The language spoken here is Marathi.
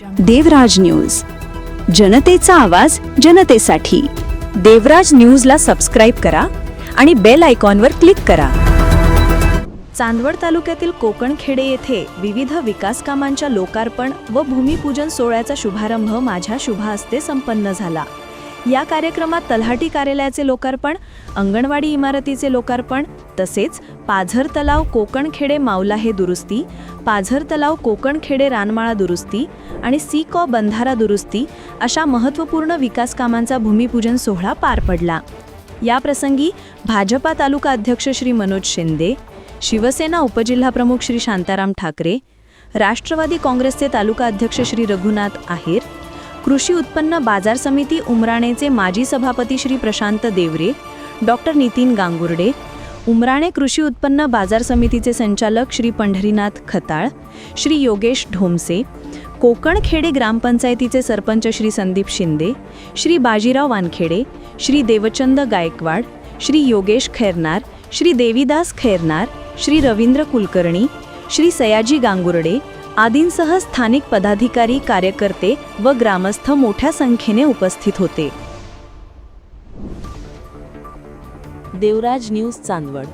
देवराज न्यूज. जनतेचा आवाज जनतेसाठी. देवराज न्यूजला सबस्क्राईब करा आणि बेल आयकॉनवर क्लिक करा. चांदवड तालुक्यातील कोकणखेडे येथे विविध विकास कामांच्या लोकार्पण व भूमिपूजन सोहळ्याचा शुभारंभ माझ्या शुभा हस्ते संपन्न झाला. या कार्यक्रमात तलहाटी कार्यालयाचे लोकार्पण अंगणवाडी इमारतीचे लोकार्पण तसेच पाझर तलाव कोकणखेडे मावलाहे दुरुस्ती पाझर तलाव कोकणखेडे रानमाळा दुरुस्ती आणि सी कॉ बंधारा दुरुस्ती अशा महत्त्वपूर्ण विकास कामांचा भूमिपूजन सोहळा पार पडला. याप्रसंगी भाजपा तालुका अध्यक्ष श्री मनोज शिंदे शिवसेना उपजिल्हाप्रमुख श्री शांताराम ठाकरे राष्ट्रवादी काँग्रेसचे तालुका अध्यक्ष श्री रघुनाथ आहेर कृषी उत्पन्न बाजार समिती उमराणेचे माजी सभापती श्री प्रशांत देवरे डॉक्टर नितीन गांगुर्डे उमराणे कृषी उत्पन्न बाजार समितीचे संचालक श्री पंढरीनाथ खताळ श्री योगेश ढोमसे कोकणखेडे ग्रामपंचायतीचे सरपंच श्री संदीप शिंदे श्री बाजीराव वानखेडे श्री देवचंद गायकवाड श्री योगेश खैरनार श्री देवीदास खैरनार श्री रवींद्र कुलकर्णी श्री सयाजी गांगुर्डे आदींसह स्थानिक पदाधिकारी कार्यकर्ते व ग्रामस्थ मोठ्या संख्येने उपस्थित होते. देवराज न्यूज चांदवड.